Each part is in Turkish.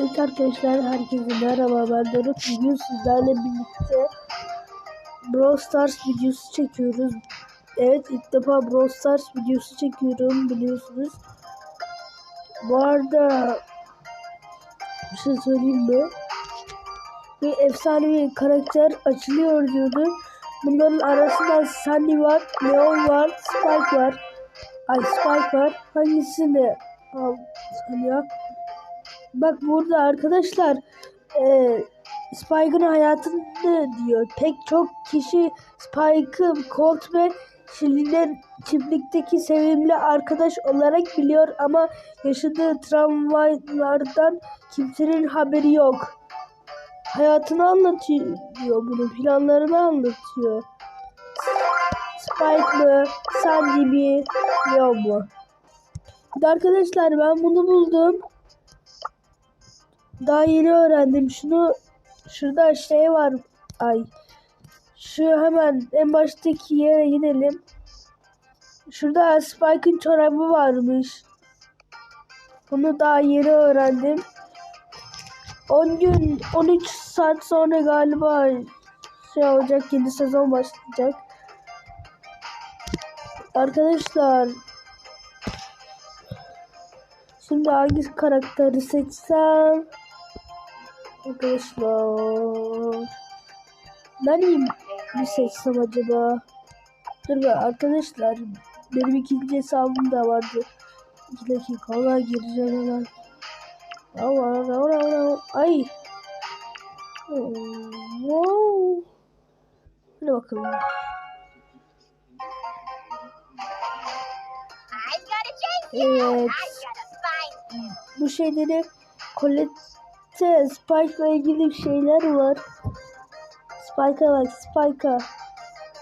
Evet arkadaşlar herkese merhaba ben Doruk. Bugün sizlerle birlikte Brawl Stars videosu çekiyoruz. Evet ilk defa Brawl Stars videosu çekiyorum biliyorsunuz. Bu arada bir şey söyleyeyim mi? Bir efsanevi karakter açılıyor diyordu. Bunların arasında Sandy var, Leon var, Spike var. Ay Spike var. Hangisini al ya? Bak burada arkadaşlar e, Spike'ın hayatını diyor. Pek çok kişi Spike'ı Colt ve Shelly'nin çiftlikteki sevimli arkadaş olarak biliyor ama yaşadığı travmalardan kimsenin haberi yok. Hayatını anlatıyor bunu, planlarını anlatıyor. Spike mı, Sandy mi, Leon mu? Arkadaşlar ben bunu buldum. Daha yeni öğrendim. Şunu şurada şey var. Ay. Şu hemen en baştaki yere gidelim. Şurada Spike'ın çorabı varmış. Bunu daha yeni öğrendim. 10 gün 13 saat sonra galiba şey olacak yeni sezon başlayacak. Arkadaşlar Şimdi hangi karakteri seçsem? Arkadaşlar. Nereyi mi seçsem acaba? Dur be arkadaşlar. Benim ikinci hesabım da vardı. İki dakika ona gireceğim hemen. Ay. Wow. Hadi bakalım. Evet. Bu şeyleri Colette Spike'la ilgili şeyler var. Spike'a bak Spike'a.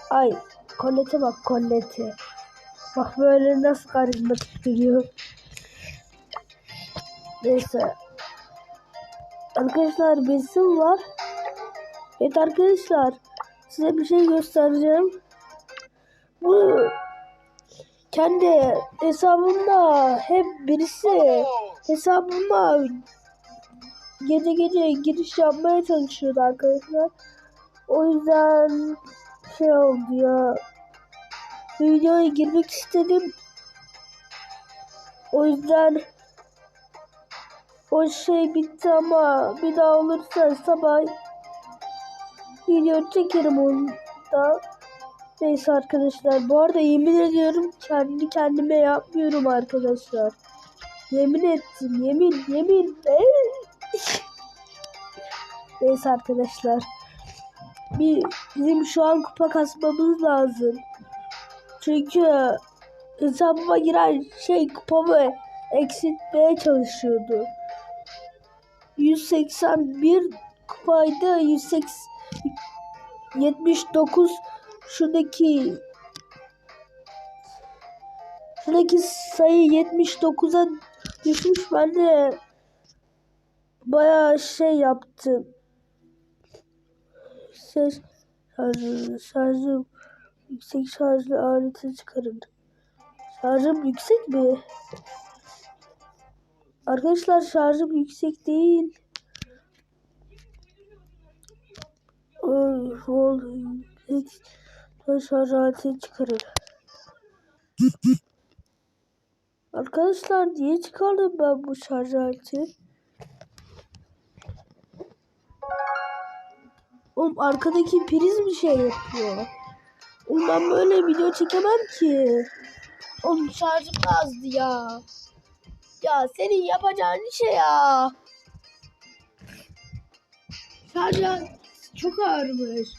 Ay Colette'e bak Colette. Bak böyle nasıl karizmatik duruyor. Neyse. Arkadaşlar besim var. Evet arkadaşlar. Size bir şey göstereceğim. Bu kendi hesabımda hep birisi hesabıma gece gece giriş yapmaya çalışıyordu arkadaşlar. O yüzden şey oldu ya. Videoya girmek istedim. O yüzden o şey bitti ama bir daha olursa sabah video çekerim onu da. Neyse arkadaşlar. Bu arada yemin ediyorum kendi kendime yapmıyorum arkadaşlar. Yemin ettim. Yemin yemin. Neyse arkadaşlar. Bizim şu an kupa kasmamız lazım. Çünkü hesabıma giren şey kupamı eksiltmeye çalışıyordu. 181 kupaydı. 180 79 şuradaki şuradaki sayı 79'a düşmüş. Ben de bayağı şey yaptım. Ses şarjı, şarjım yüksek şarjlı aleti çıkarın. Şarjım yüksek mi? Arkadaşlar şarjım yüksek değil. Oy, oy, şarj aleti çıkarın. Arkadaşlar niye çıkardım ben bu şarj aleti? Oğlum arkadaki priz bir şey yapıyor. Oğlum ben böyle video çekemem ki. Oğlum şarjım azdı ya. Ya senin yapacağın şey ya. Şarj çok ağırmış.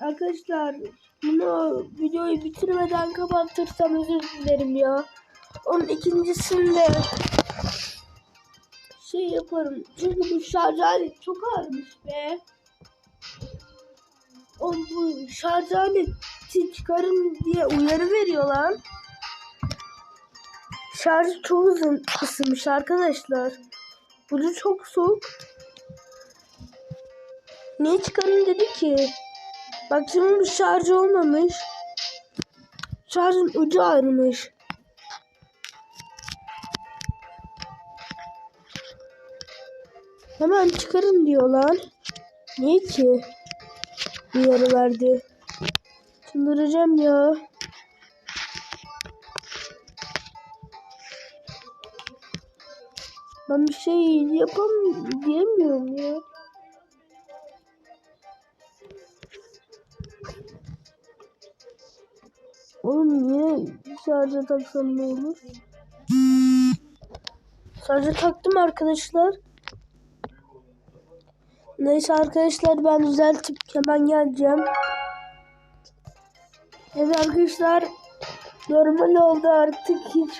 Arkadaşlar bunu videoyu bitirmeden kapatırsam özür dilerim ya. Onun ikincisinde şey yaparım. Çünkü bu şarj aleti çok ağırmış be. O bu şarj aleti çıkarım diye uyarı veriyor lan. Şarjı çok uzun ısınmış arkadaşlar. Bu çok soğuk. Niye çıkarın dedi ki? Bak şimdi şarj olmamış. Şarjın ucu ayrılmış. Hemen çıkarın diyor lan. Niye ki? Yere verdi. Çıldıracağım ya. Ben bir şey yapam diyemiyorum ya. Oğlum niye şarja taksam ne olur? Şarja taktım arkadaşlar. Neyse arkadaşlar ben düzeltip hemen geleceğim. Evet arkadaşlar normal oldu artık hiç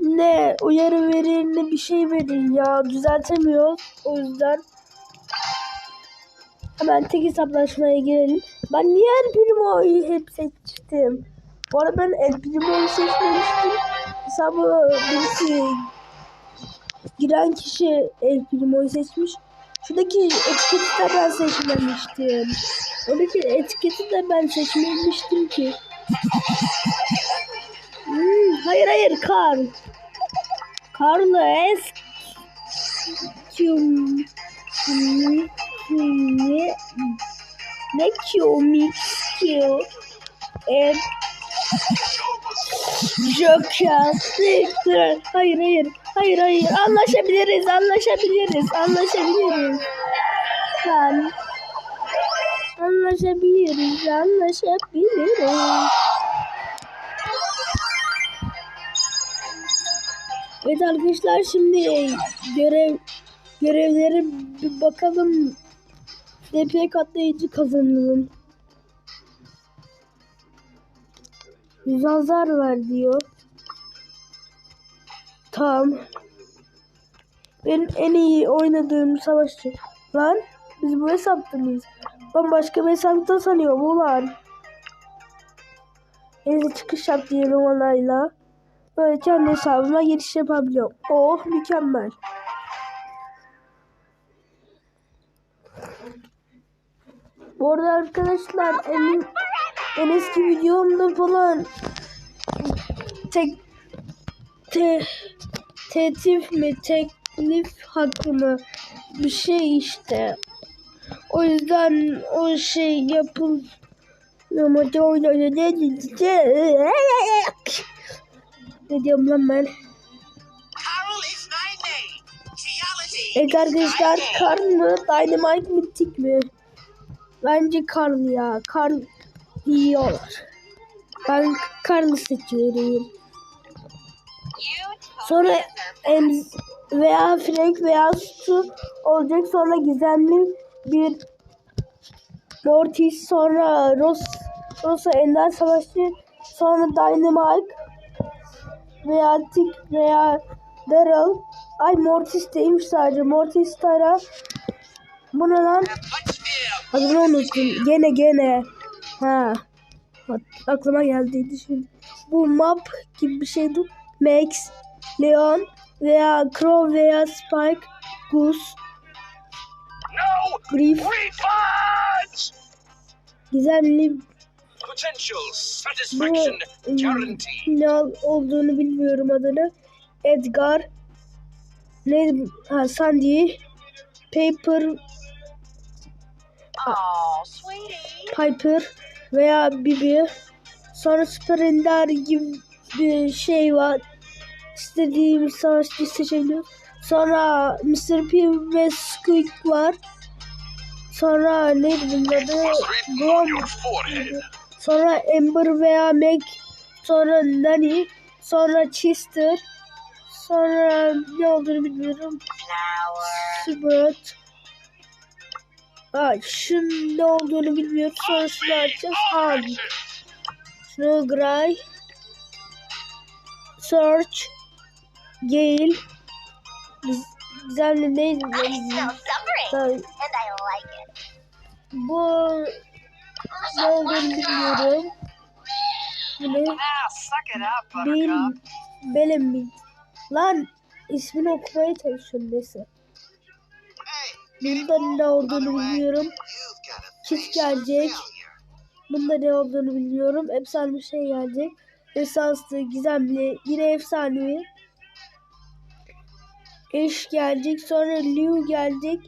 ne uyarı verir ne bir şey verir ya düzeltemiyoruz o yüzden hemen tek hesaplaşmaya girelim. Ben niye El Primo'yu hep seçtim? Bu arada ben El Primo'yu seçmemiştim. Hesabı birisi giren kişi El Primo'yu seçmiş. Şuradaki etiketi de ben seçmemiştim. Oradaki etiketi de ben seçmemiştim ki. Hmm, hayır hayır Karl. Carlos Kim ne ne ne komik ki e Joker Siktir. Hayır hayır hayır hayır anlaşabiliriz anlaşabiliriz anlaşabiliriz ben anlaşabiliriz anlaşabiliriz Evet arkadaşlar şimdi görev görevlere bir bakalım. DP katlayıcı kazanalım. Yüz azar ver diyor. Tamam. Benim en iyi oynadığım savaşçı. Lan biz bu hesapta mıyız? Ben başka bir hesapta sanıyorum ulan. Neyse çıkış yap diyelim onayla. Böyle kendi hesabıma giriş yapabiliyorum. Oh mükemmel. Bu arada arkadaşlar en, en eski videomda falan tek te, teklif mi teklif hakkı mı bir şey işte. O yüzden o şey yapıl ama da oynadı ne diyorum lan ben? Evet arkadaşlar Karl mı? Dynamite mi? Tik mi? Bence Karl ya. Karl iyi olur. Ben Karl'ı seçiyorum. Sonra em, veya Frank veya Stu olacak. Sonra gizemli bir Mortis. Sonra Ross, Rosa Ender Savaşçı. Sonra Dynamite veya Tik veya Daryl. Ay Mortis değilmiş sadece. Mortis Tara. Bu ne lan? Adını unuttum. Gene gene. Ha. Aklıma geldiydi şimdi. Bu map gibi bir şeydi. Max, Leon veya Crow veya Spike, Goose, No Griff, gizemli Potential satisfaction ım, guaranteed. ne olduğunu bilmiyorum adını. Edgar, ne ha Sandy, Paper, Oh, sweetie. Piper veya Bibi. Sonra Super Ender gibi bir şey var. İstediğim savaşçı seçebiliyoruz. Sonra Mr. P ve Squeak var. Sonra neydi bunun adı? Grom. Sonra Ember veya Meg. Sonra Nani. Sonra Chester. Sonra ne olduğunu bilmiyorum. Sprout. Ha, şunun ne olduğunu bilmiyorum. Sonra şunu açacağız. Han. Şunu Gray. Search. Gale. Biz, güzel neydi? I smell suffering, Ha, and I like it. Bu ne olduğunu bilmiyorum. Bu ne? Ah, suck it up, Benim, benim mi? Lan ismini okumaya çalışıyorum neyse. Bunda ne olduğunu bilmiyorum. Kit gelecek. Bunda ne olduğunu bilmiyorum. Efsane bir şey gelecek. Esanslı, gizemli, yine efsanevi. Ash gelecek. Sonra Liu gelecek.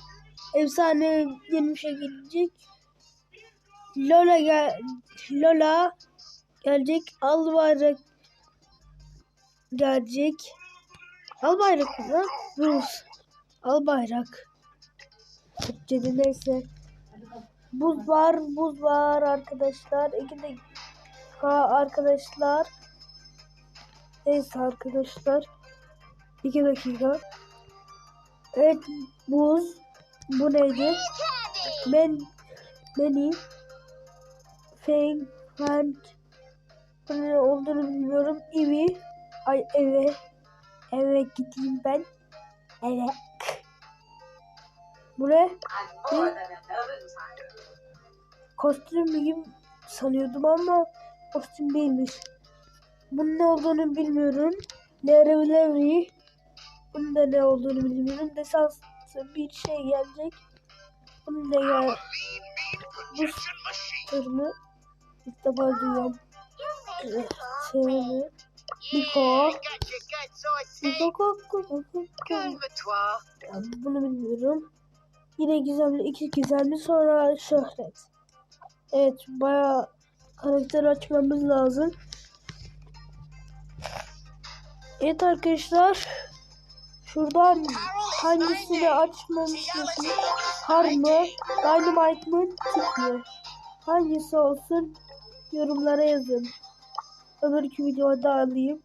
Efsane yeni bir şey gelecek. Lola gel Lola gelecek. Al bayrak gelecek. Al bayrak mı? Rus. Al bayrak. Türkçe'de neyse. Buz var, buz var arkadaşlar. İki dakika arkadaşlar. Neyse arkadaşlar. İki dakika. Evet buz. Bu neydi? Ben beni Feng Bu ne olduğunu bilmiyorum. Evi ay eve eve gideyim ben. Eve. Bu ne? Ne? Kostüm gibi sanıyordum ama kostüm değilmiş. Bunun ne olduğunu bilmiyorum. Lerev Levri. Bunun da ne olduğunu bilmiyorum. Desanslı bir şey gelecek. Bunun da gel. Bu tırmı ilk defa duyuyorum. Tırmı. Niko. Niko. Ya Bunu bilmiyorum. Yine gizemli, iki gizemli sonra şöhret. Evet bayağı karakter açmamız lazım. Evet arkadaşlar. Şuradan hangisini açmamışsınız? Har mı? Dynamite mı? Tip mi? Hangisi olsun? Yorumlara yazın. Öbürkü videoda alayım.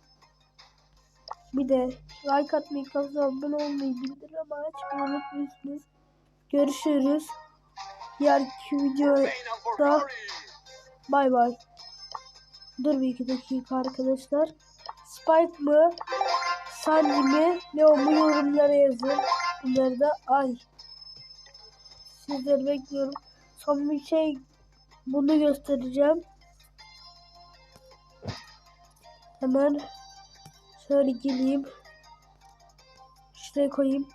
Bir de like atmayı, kanala abone olmayı, bildirim açmayı unutmuyorsunuz. Görüşürüz. Diğer videoda bay bay. Dur bir iki dakika arkadaşlar. Spike mı? Sandy mi? Leo mu yorumlara yazın. Bunları da ay. Sizleri bekliyorum. Son bir şey bunu göstereceğim. Hemen şöyle geleyim. Şuraya koyayım.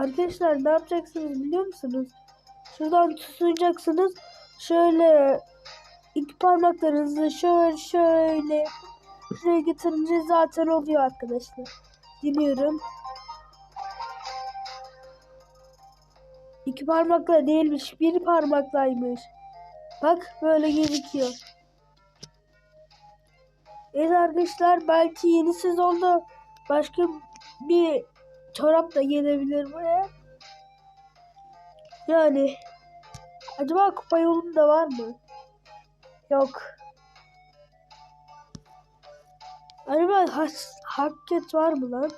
Arkadaşlar ne yapacaksınız biliyor musunuz? Şuradan tutunacaksınız. Şöyle iki parmaklarınızı şöyle şöyle şuraya getirince zaten oluyor arkadaşlar. Dinliyorum. İki parmakla değilmiş. Bir parmaklaymış. Bak böyle gözüküyor. Evet arkadaşlar belki yeni sezonda başka bir çorap da gelebilir buraya. Yani acaba kupa yolunda var mı? Yok. Acaba has, hakket var mı lan?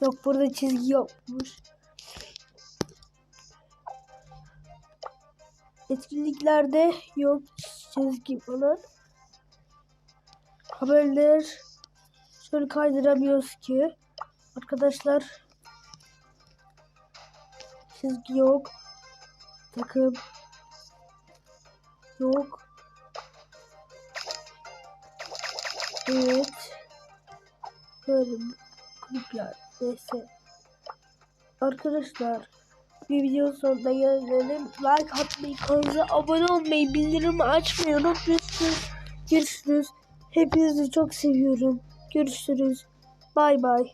Yok burada çizgi yokmuş. Etkinliklerde yok çizgi falan. Haberler şöyle kaydıramıyoruz ki. Arkadaşlar çizgi yok. Takım yok. Evet. Böyle kulüpler neyse. Arkadaşlar bir video sonuna gelelim. Like atmayı, kanala abone olmayı, bildirimi açmayı unutmuyorsunuz. Görüşürüz. Hepinizi çok seviyorum. Görüşürüz. Bay bay.